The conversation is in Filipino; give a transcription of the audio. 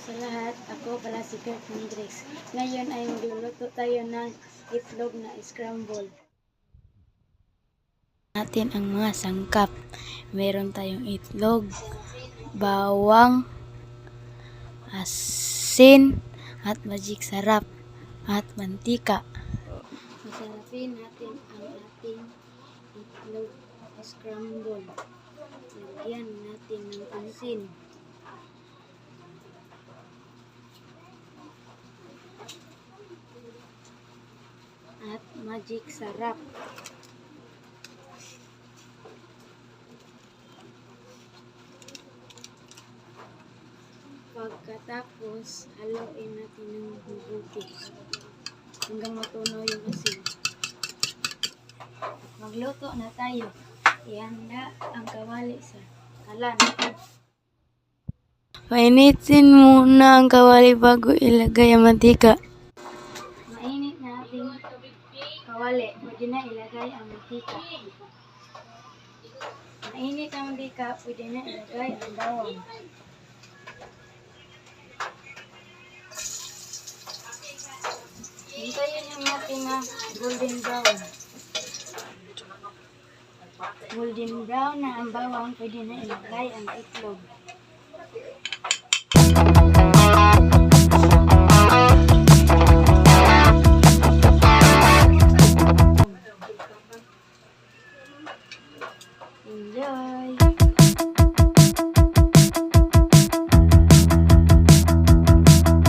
Ako pala si Kurt Hendricks. Ngayon ay magluluto tayo ng itlog na scramble. Natin ang mga sangkap. Meron tayong itlog, bawang, asin, at magic sarap, at mantika. Masarapin natin ang ating itlog scramble. Lagyan natin ng pansin. Magic sarap. Pagkatapos, haluin natin ng mabuti hanggang matunaw yung asin. Magluto na tayo. Ihanda ang kawali sa kalan. Painitin muna ang kawali bago ilagay ang mantika. Kawali. Pwede na ilagay ang mantika. Mainit ang mantika, pwede na ilagay ang bawang. Hintayin yung natin na golden brown. Golden brown na ang bawang, pwede na ilagay ang itlog. enjoy!